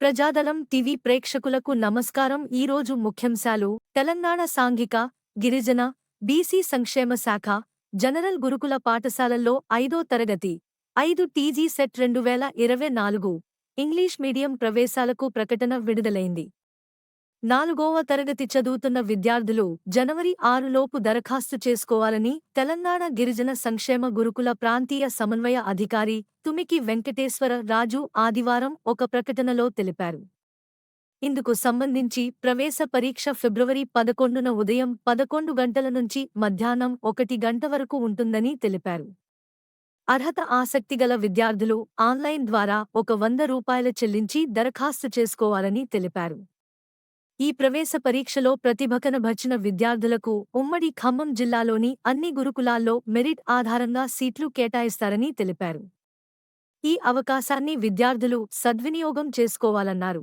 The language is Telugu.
ప్రజాదళం టీవీ ప్రేక్షకులకు నమస్కారం. ఈరోజు ముఖ్యాంశాలు. తెలంగాణ సాంఘిక గిరిజన బీసీ సంక్షేమ శాఖ జనరల్ గురుకుల పాఠశాలల్లో ఐదో తరగతి. ఐదు టీజీ సెట్ రెండు వేల ఇరవై నాలుగు. ఇంగ్లీష్ మీడియం ప్రవేశాలకు ప్రకటన విడుదలైంది. నాలుగోవ తరగతి చదువుతున్న విద్యార్థులు జనవరి ఆరులోపు దరఖాస్తు చేసుకోవాలని తెలంగాణ గిరిజన సంక్షేమ గురుకుల ప్రాంతీయ సమన్వయ అధికారి తుమికి వెంకటేశ్వర రాజు ఆదివారం ఒక ప్రకటనలో తెలిపారు. ఇందుకు సంబంధించి ప్రవేశ పరీక్ష ఫిబ్రవరి పదకొండున ఉదయం పదకొండు గంటల నుంచి మధ్యాహ్నం ఒకటి గంట వరకు ఉంటుందని తెలిపారు. అర్హత ఆసక్తిగల విద్యార్థులు ఆన్లైన్ ద్వారా ఒక వంద రూపాయల చెల్లించి దరఖాస్తు చేసుకోవాలని తెలిపారు. ఈ ప్రవేశ పరీక్షలో ప్రతిభ కనబర్చిన విద్యార్థులకు ఉమ్మడి ఖమ్మం జిల్లాలోని అన్ని గురుకులాల్లో మెరిట్ ఆధారంగా సీట్లు కేటాయిస్తారని తెలిపారు. ఈ అవకాశాన్ని విద్యార్థులు సద్వినియోగం చేసుకోవాలన్నారు.